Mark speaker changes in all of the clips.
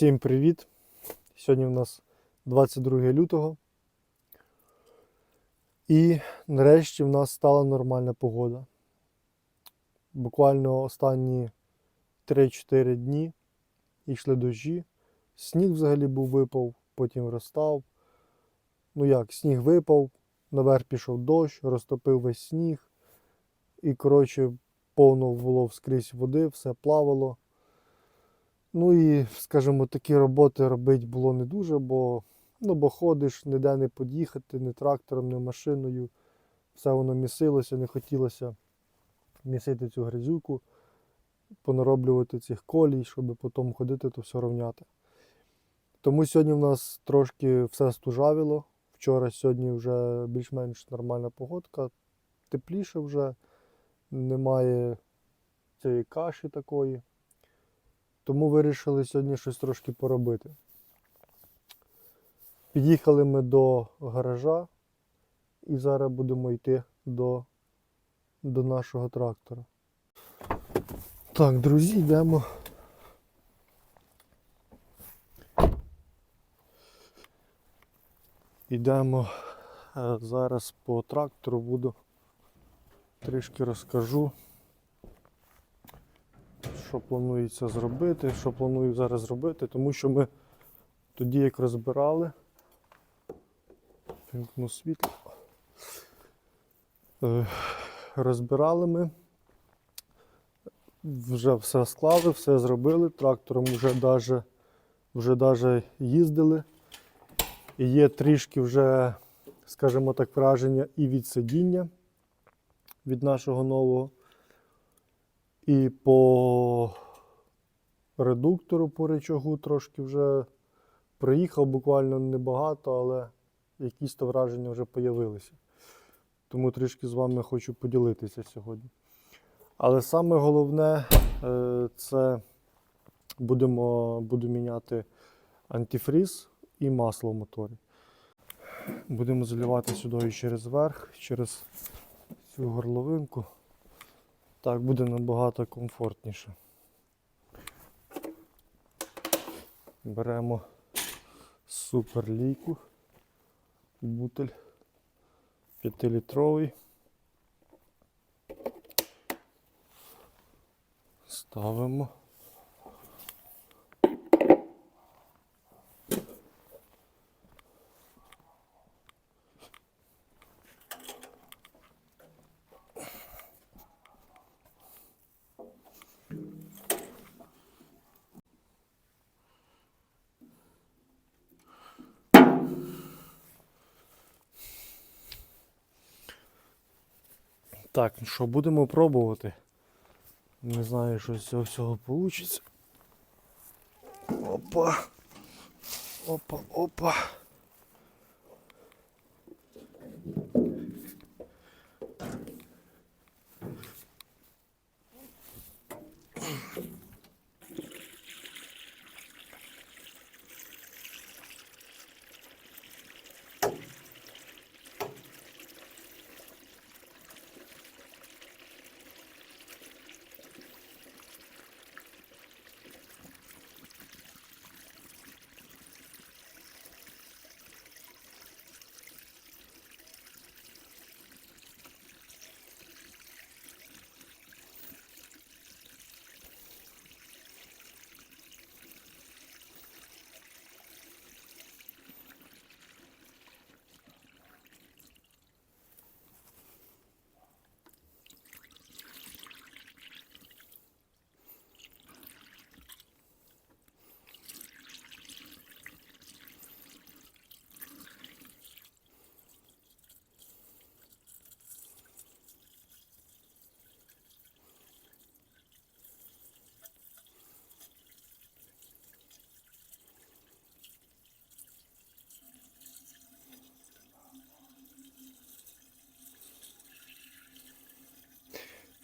Speaker 1: Всім привіт! Сьогодні у нас 22 лютого. І нарешті в нас стала нормальна погода. Буквально останні 3-4 дні йшли дощі. Сніг взагалі був випав, потім розстав. Ну як, сніг випав, наверх пішов дощ, розтопив весь сніг. І, коротше, повно було вскрізь води, все плавало. Ну і, скажімо, такі роботи робити було не дуже, бо, ну, бо ходиш, ніде не під'їхати, ні трактором, ні машиною. Все воно місилося, не хотілося місити цю грязюку, понароблювати цих колій, щоб потім ходити, то все рівняти. Тому сьогодні в нас трошки все стужавіло. Вчора, сьогодні вже більш-менш нормальна погодка, тепліше вже, немає цієї каші такої. Тому вирішили сьогодні щось трошки поробити. Під'їхали ми до гаража і зараз будемо йти до, до нашого трактора. Так, друзі, йдемо. Йдемо е, зараз по трактору буду трішки розкажу що планується зробити, що планую зараз зробити, тому що ми тоді як розбирали, вимкну світло, Е, розбирали ми, вже все склали, все зробили, трактором вже даже, вже даже їздили. І є трішки вже, скажімо так, враження і від сидіння від нашого нового. І по редуктору по речагу трошки вже приїхав буквально небагато, але якісь то враження вже появилися. Тому трішки з вами хочу поділитися сьогодні. Але саме головне е, це будемо, буду міняти антифріз і масло в моторі. Будемо заливати сюди і через верх, через цю горловинку. Так буде набагато комфортніше. Беремо суперлійку, бутель 5-літровий. Ставимо. Так, ну що, будемо пробувати. Не знаю, що з цього всього вийде. Опа. Опа, опа.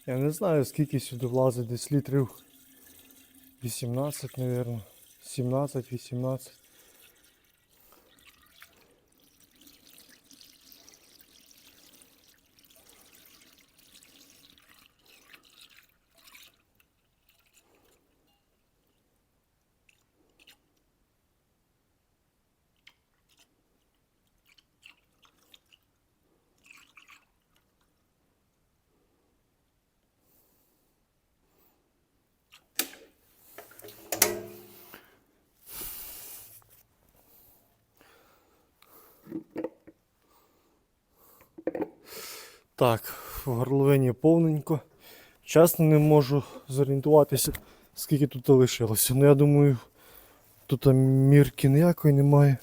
Speaker 1: Я не знаю скільки сюди влазить, десь літрів 18, мабуть. 17-18. Так, в горловині повненько. Чесно не можу зорієнтуватися, скільки тут лишилося. Ну я думаю, тут мірки ніякої немає.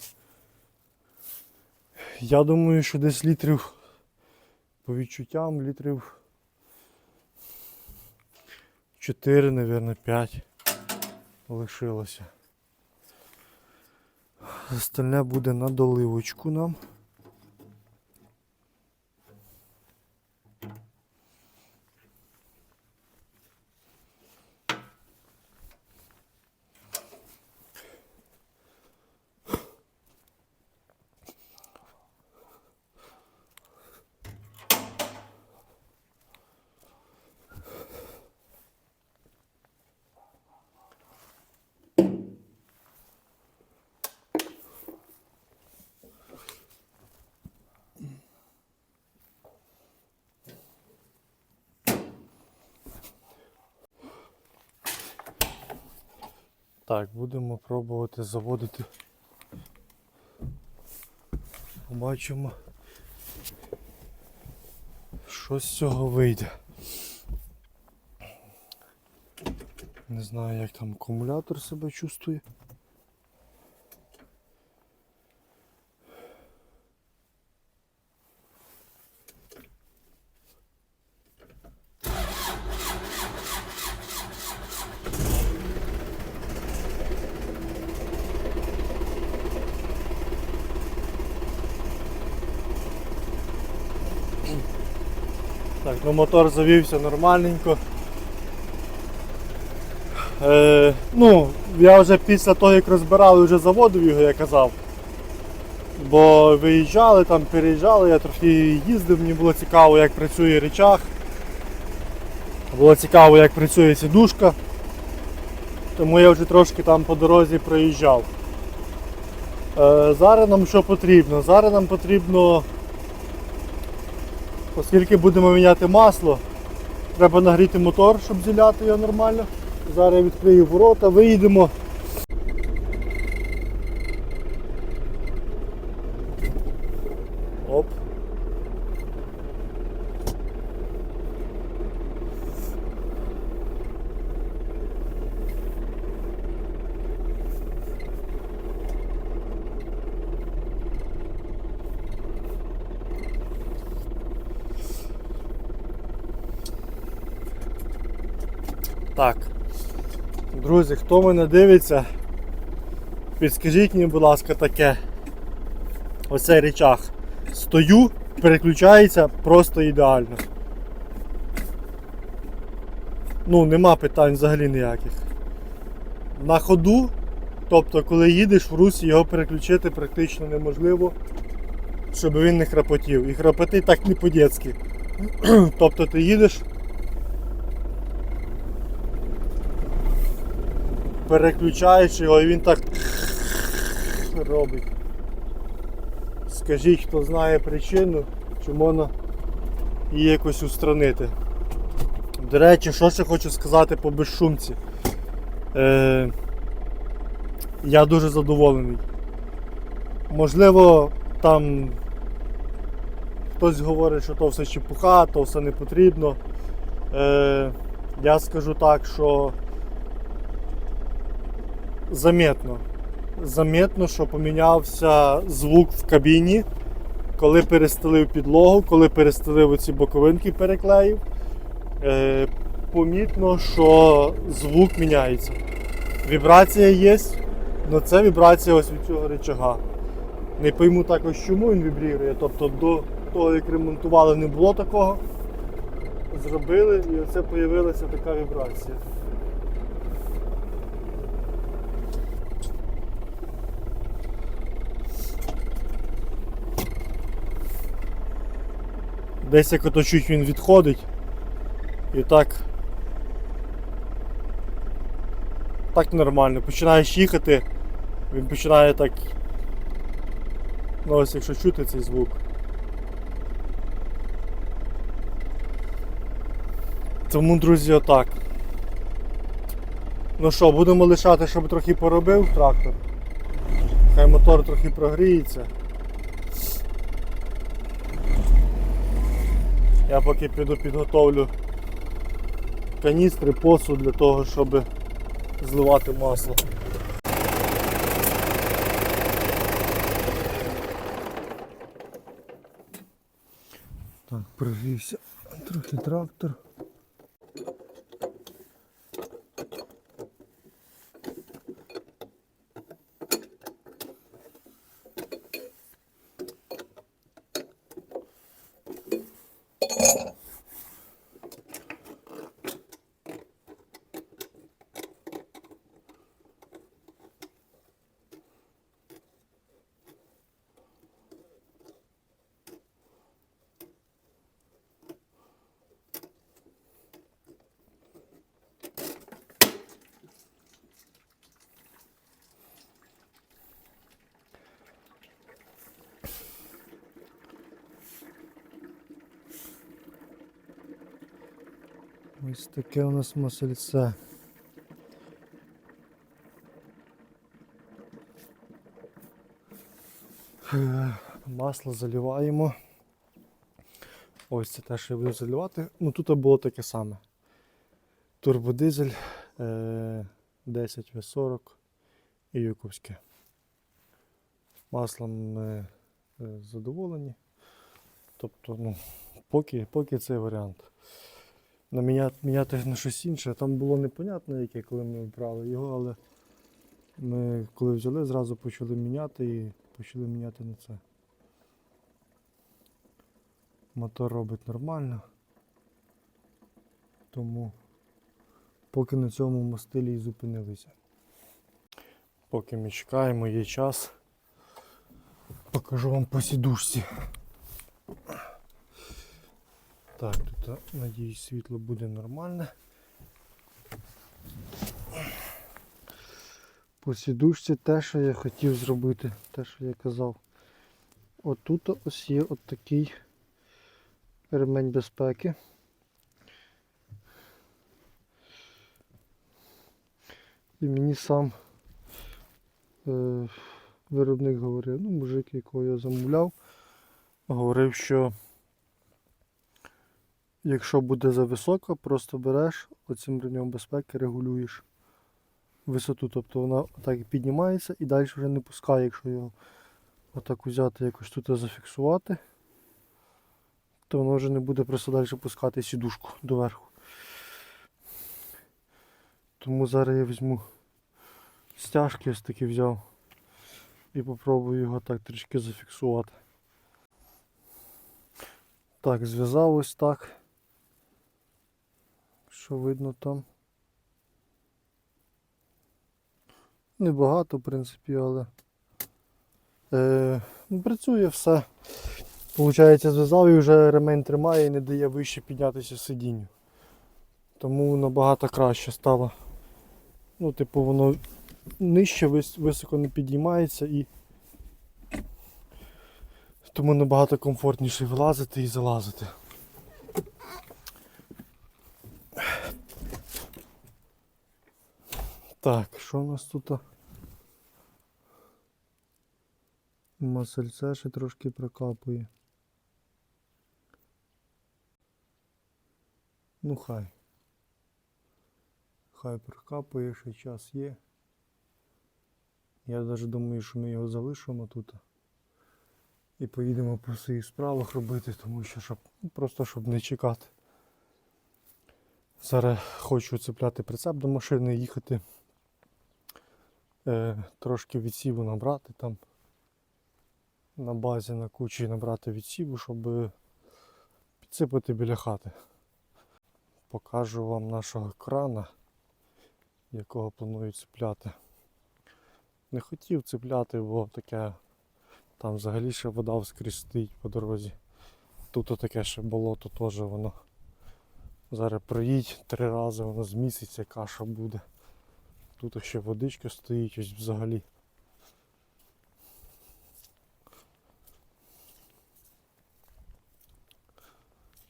Speaker 1: Я думаю, що десь літрів по відчуттям літрів 4, мабуть, 5 лишилося. Остальне буде на доливочку нам. Так, будемо пробувати заводити. Побачимо, що з цього вийде. Не знаю, як там акумулятор себе чувствує. Ну мотор завівся нормальненько. Е, ну, я вже після того, як розбирали, вже заводив його, я казав. Бо виїжджали, там переїжджали, я трохи їздив, мені було цікаво, як працює речах. Було цікаво, як працює сідушка. Тому я вже трошки там по дорозі проїжджав. Е, зараз нам що потрібно? Зараз нам потрібно Оскільки будемо міняти масло, треба нагріти мотор, щоб зіляти його нормально. Зараз я відкрию ворота, виїдемо. Так. Друзі, хто мене дивиться, підскажіть мені, будь ласка, таке. Оцей речах. Стою, переключається просто ідеально. Ну, нема питань взагалі ніяких. На ходу, тобто коли їдеш в русі, його переключити практично неможливо, щоб він не храпотів. І храпоти так не по-дєцьки. тобто ти їдеш. Переключаєш його і він так робить. Скажіть, хто знає причину, чи можна її якось устранити. До речі, що ще хочу сказати по безшумці. Е, я дуже задоволений. Можливо, там хтось говорить, що то все чепуха, то все не потрібно. Е, я скажу так, що заметно. Заметно, що помінявся звук в кабіні, коли перестелив підлогу, коли перестелив оці боковинки переклеїв. Е, помітно, що звук міняється. Вібрація є, але це вібрація ось від цього речага. Не пойму також, чому він вібрірує. Тобто до того, як ремонтували, не було такого. Зробили і оце з'явилася така вібрація. Десь як ото чуть він відходить. І так. Так нормально. Починаєш їхати, він починає так. Ну ось якщо чути цей звук. Тому, друзі, отак. Ну що, будемо лишати, щоб трохи поробив трактор. Хай мотор трохи прогріється. Я поки піду підготовлю каністри, посуд для того, щоб зливати масло. Так, прогрівся трохи трактор. Ось таке у нас масельце. Е, Масло заливаємо. Ось це те, що я буду заливати. Ну тут було таке саме. Турбодизель е, 10 В40 і Юковське. Маслом ми е, задоволені. Тобто, ну, поки, поки цей варіант. На міняти, міняти на щось інше. Там було непонятно яке, коли ми брали його, але ми коли взяли, зразу почали міняти і почали міняти на це. Мотор робить нормально. Тому поки на цьому мастилі і зупинилися. Поки ми чекаємо, є час. Покажу вам по сідушці. Так, тут, надіюсь, світло буде нормальне. По сідушці те, що я хотів зробити, те, що я казав. Отут ось є от такий ремень безпеки. І мені сам е, виробник говорив, ну, мужик, якого я замовляв, говорив, що Якщо буде зависока, просто береш оцим ремнем безпеки, регулюєш висоту. Тобто вона так піднімається і далі вже не пускає, якщо його отак взяти, якось тут зафіксувати, то воно вже не буде просто далі пускати сідушку доверху. Тому зараз я візьму стяжки, ось таки взяв і попробую його так трішки зафіксувати. Так, зв'язав ось так. Що видно там? Небагато, в принципі, але е, ну, працює все. Получається, зв'язав і вже ремень тримає і не дає вище піднятися сидінню. Тому набагато краще стало. Ну, типу, воно нижче високо не підіймається і тому набагато комфортніше вилазити і залазити. Так, що у нас тут? Масельце ще трошки прокапує. Ну хай. Хай прокапує, ще час є. Я навіть думаю, що ми його залишимо тут. І поїдемо по своїх справах робити, тому що щоб, ну, просто щоб не чекати. Зараз хочу цепляти прицеп до машини і їхати е, трошки відсіву набрати там. На базі на кучі набрати відсіву, щоб підсипати біля хати. Покажу вам нашого крана, якого планую цепляти. Не хотів цепляти, бо таке там взагалі ще вода вскрізь стоїть по дорозі. Тут таке ще болото теж воно. Зараз проїдь три рази, воно зміситься, каша буде. Тут ще водичка стоїть ось взагалі.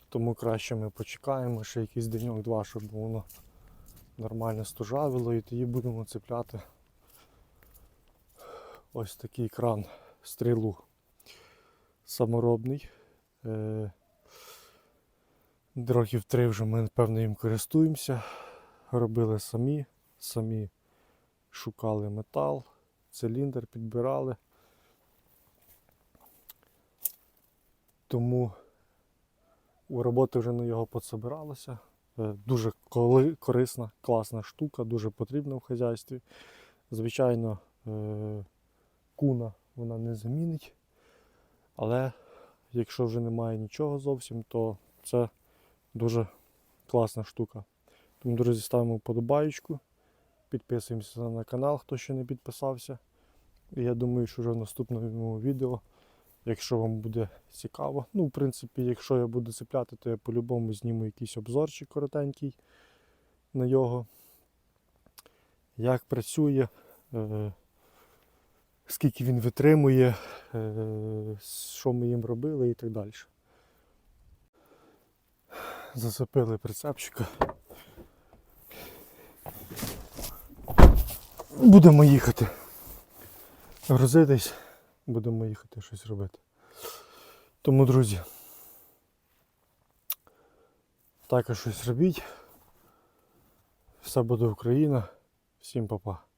Speaker 1: Тому краще ми почекаємо ще якийсь деньок-два, щоб воно нормально стужавило і тоді будемо цепляти ось такий кран стрілу саморобний. Е, Років три вже ми, напевно, їм користуємося. Робили самі, самі шукали метал, циліндр підбирали. Тому у роботи вже на його подсобиралося. Е, Дуже корисна, класна штука, дуже потрібна в хазяйстві. Звичайно, е, куна вона не замінить. Але якщо вже немає нічого зовсім, то це дуже класна штука. Тому, друзі, ставимо вподобаєчку, підписуємося на канал, хто ще не підписався. І я думаю, що вже в наступному відео, якщо вам буде цікаво, ну, в принципі, якщо я буду цепляти, то я по-любому зніму якийсь обзорчик коротенький на його. Як працює, е, скільки він витримує, е, що ми їм робили і так далі. Зацепили прицепчика. Будемо їхати. Грузитись, будемо їхати щось робити. Тому, друзі, також щось робіть. Все буде Україна. Всім па-па.